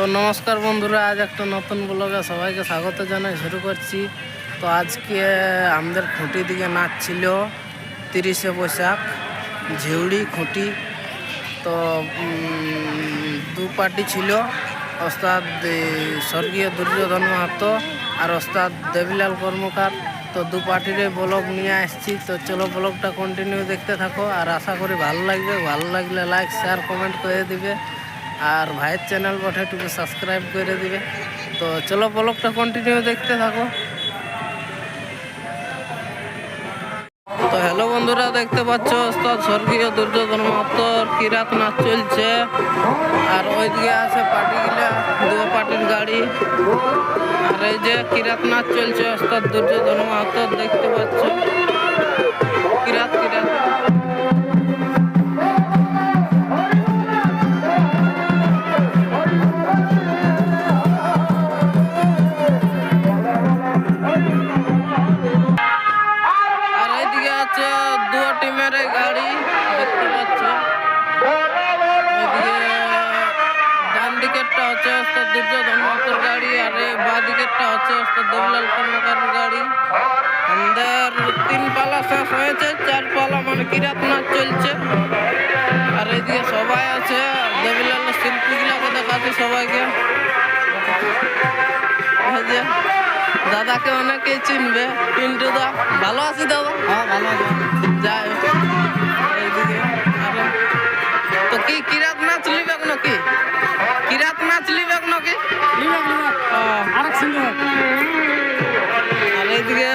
তো নমস্কার বন্ধুরা, আজ একটা নতুন ব্লগে সবাইকে স্বাগত জানাই, শুরু করছি। তো আজকে আমাদের খুঁটি দিকে নাচ ছিল, তিরিশে বৈশাখ, ঝিউড়ি খুঁটি। তো দু পার্টি ছিল, ওস্তাদ স্বর্গীয় দুর্যোধন মাহাতো আর ওস্তাদ দেবীলাল কর্মকার। তো দু পার্টিরে ব্লগ নিয়ে আসছি, তো চলো ব্লগটা কন্টিনিউ দেখতে থাকো। আর আশা করি ভালো লাগবে, ভালো লাগলে লাইক শেয়ার কমেন্ট করে দিবে। আর ভাইয়ের চ্যানেল বটে একটু সাবস্ক্রাইব করে দিবে। তো চলো ব্লগটা কন্টিনিউ দেখতে থাকো। তো হ্যালো বন্ধুরা, দেখতে পাচ্ছ ওস্তাদ স্বর্গীয় দুর্যোধন মাহাতোর কিরাত নাচ চলছে। আর ওইদিকে আছে পার্টিগুলা দু পার্টির গাড়ি। আর এই যে কিরাত নাচ চলছে ওস্তাদ দুর্যোধন মাহাতোর দেখতে পাচ্ছ। কিরাত কিরাত। দুর্যোধন মাহাতোর গাড়ি আর এই বাঁ দিকেরটা হচ্ছে ওস্তাদ দেবলাল কর্মকারের গাড়ি। আমাদের তিন পালা শেষ হয়েছে চার পালা মানে কিরাত নাচ চলছে। আর এইদিকে সবাই আছে দেবিলালের শিল্পীগুলাকে দেখাচ্ছি সবাইকে। দাদাকে অনেকেই চিনবে পিন্টু দা। ভালো আছি দাদা? হ্যাঁ ভালো আছি। যাই তো কি কিরাত নাচ লিবেক নাকি? কিরাত নাচ লিবেক নাকি? ও, আর এইদিকে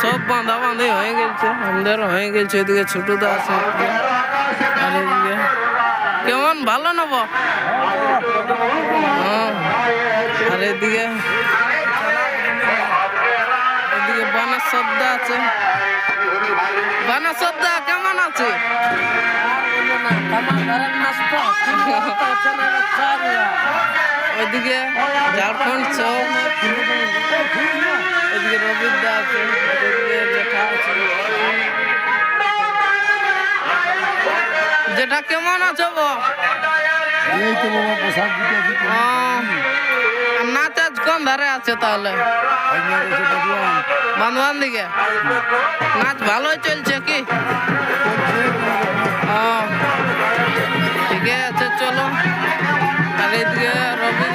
সব বাঁধা বাঁধি হয়ে গেছে আমাদের হয়ে গেছে এদিকে ছোট দা আছে। আর এইদিকে কেমন ভালো নেব আর এদিকে এদিকে বানা শ্রদ্ধা আছে। বানা কেমন আছে? ওইদিকে ঝাড়খণ্ড চৌক রবিদ্যা আছে এদিকে জেঠা আছে। জেঠা কেমন আছো গো এই তো বাবা দিতে কোন ধারে আছে তাহলে। বান্ধবান দিকে? নাচ ভালোই চলছে কি? ঠিকই আছে, চলো। আর এদিকে রবিদা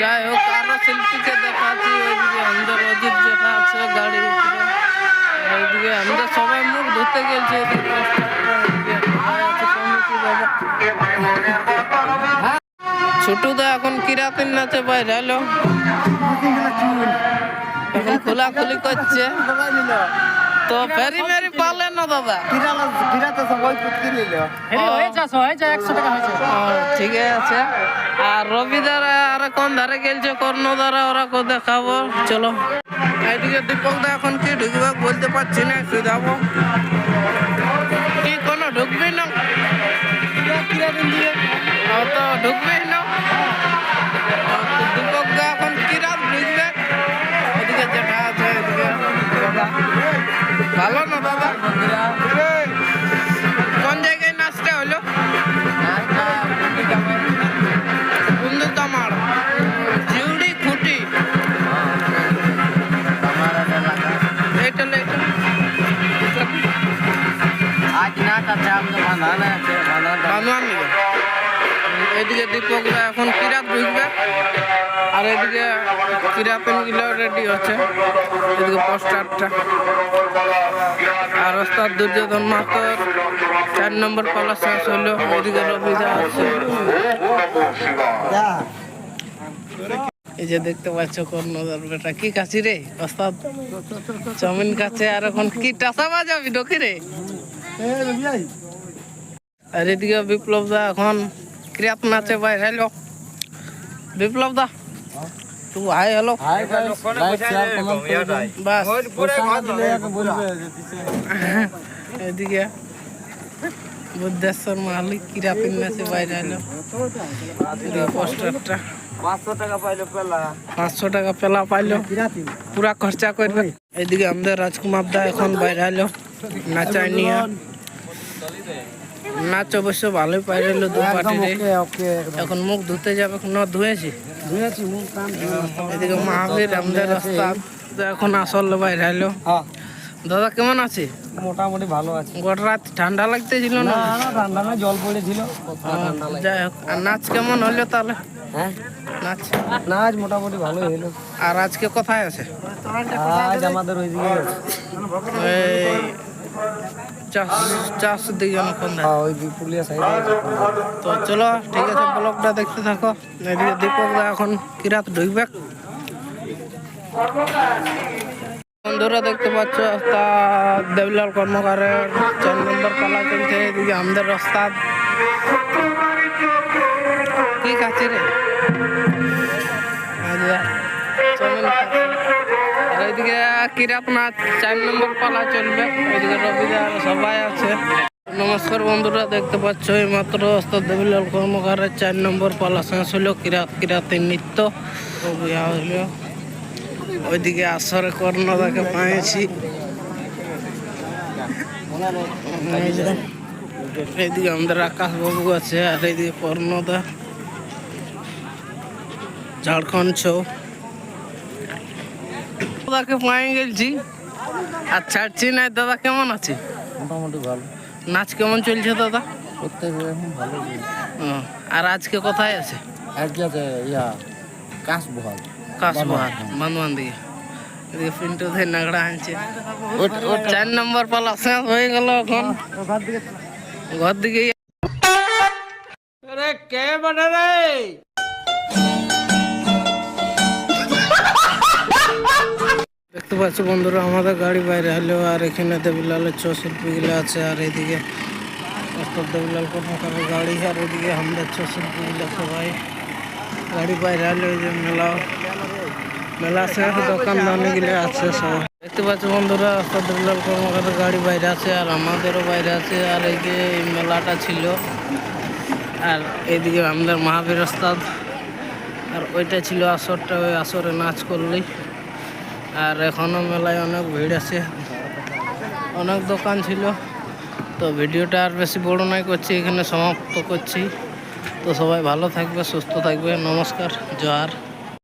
যাই হোক, আরও শিল্পীকে দেখাচ্ছি, ওইদিকে আমাদের অজিত যেটা আছে উপরে। ওইদিকে আমাদের সবাই মুখ ধুতে গেছে বাবা। ছোটুদা এখন কিরাতিন নাচে বাইরে এলো এখন খোলাখুলি করছে। তো ফেরি মেরি পালে না দাদা? কিরালা কিরাতে সবাই কুটকি নিল ও, ঠিক আছে। আর রবিদার আর কোন ধারে গেলছে কর্ণধারা ওরা কো দেখাবো। চলো। এইদিকে দীপক দা এখন কি ঢুকবে বলতে পারছি না যাব। কি কোনো ঢুকবি না। তো ঢুকবি এইদিকে দীপক দা এখন কিরাত ঢুকবে। আর এদিকে কিরাতনগুলো রেডি হচ্ছে এদিকে পোস্টারটা আর ওস্তাদ দুর্যোধন মাতর চার নম্বর পালা শেষ হলো এদিকে রবিদা আছে। এই যে দেখতে পাচ্ছ কর্ণধার বেটা, কি কাছি রে? ওস্তাদ চাউমিন কাছে আর এখন কি টাসা বাজাবি ডকি রে? আর এদিকে বিপ্লব দা এখন ক্রিয়াত নাচে বাইরে এলো বিপ্লব দা। তু আয় হ্যালো বাস। এদিকে। বুদ্ধেশ্বর মালিক কিরাতিন নাচে বাইরে এদিকে পোস্টারটা 500 টাকা পাইলো পাঁচশো টাকা পেলা পাইলো। পুরা খরচা করবে। এদিকে আমাদের রাজকুমার দা এখন বাইরে এলো নাচাই নিয়ে। নাচ অবশ্য ভালোই দু ওকে একদম। এখন মুখ ধুতে যাবে ন ধুয়েছি। ধুয়েছি মুখ কান এদিকে মহাবীর আমাদের রাস্তা। এখন আসল বাইরে এলো। হ্যাঁ। দাদা কেমন আছে? মোটামুটি ভালো আছে। গোটা রাত ঠান্ডা লাগতেছিল না? ঠান্ডা না জল পড়েছিল। যাই হোক আর নাচ কেমন হলো তাহলে? হ্যাঁ। নাচ? না মোটামুটি ভালোই হলো। আর আজকে কোথায় আছে? আজ আমাদের ওইদিকে। চাষ? হ্যাঁ ওই পুলিয়া সাইডে তো চলো ঠিক আছে ব্লগটা দেখতে থাকো। এদিকে দীপক দা এখন কিরাত ঢুকবে। বন্ধুরা দেখতে পাচ্ছ তা দেবলাল কর্মকারের চার নম্বর পালা চলছে। এদিকে আমাদের রাস্তা। কি খাচ্ছি রে? কিরাত না চার নম্বর পালা চলবে। রবিদার সবাই আছে। নমস্কার বন্ধুরা, দেখতে পাচ্ছ এই মাত্র ওস্তাদ দেবিলাল কর্মকারের চার নম্বর পালা শেষ হলো। কিরাত কিরাতের নৃত্য। হইল ওইদিকে আসরে কর্ণদাকে পাইছি। এই এইদিকে আমাদের আকাশ বাবু আছে, আর এইদিকে কর্ণদা। ঝাড়খণ্ড ছৌ দাদাকে পাই গেছি আর ছাড়ছি না দাদা কেমন আছে? মোটামুটি ভালো। নাচ কেমন চলছে দাদা? প্রত্যেক ভালো আর আজকে কোথায় আছে? আর আছে ইয়া কাশ বহাল কাশবাহার বান্ধবান দিকে এদিকে পিন্টু ধরে নাগড়া আনছে। চার নম্বর পালা শেষ হয়ে গেল এখন। ঘর দিকে আরে কে বটে রে? দেখতে পাচ্ছ বন্ধুরা, আমাদের গাড়ি বাইরে হলো আর এখানে দেবিলালের ছ শিল্পী গুলো আছে আর এদিকে দেবিলাল কর্মকারের গাড়ি আর এদিকে আমাদের ছ শিল্পী গুলো সবাই গাড়ি বাইরে হলো, এই যে মেলা মেলা শেষ দোকান দানি গুলো আছে সব দেখতে পাচ্ছ বন্ধুরা ওস্তাদ দেবিলাল কর্মকারের গাড়ি বাইরে আছে আর আমাদেরও বাইরে আছে আর এই যে মেলাটা ছিল। আর এইদিকে আমাদের মহাবীর আর ওইটা ছিল আসরটা, ওই আসরে নাচ করলেই আর এখনও মেলায় অনেক ভিড় আছে। অনেক দোকান ছিল। তো ভিডিওটা আর বেশি বড় নাই করছি, এখানে সমাপ্ত করছি। তো সবাই ভালো থাকবে, সুস্থ থাকবে। নমস্কার জোহার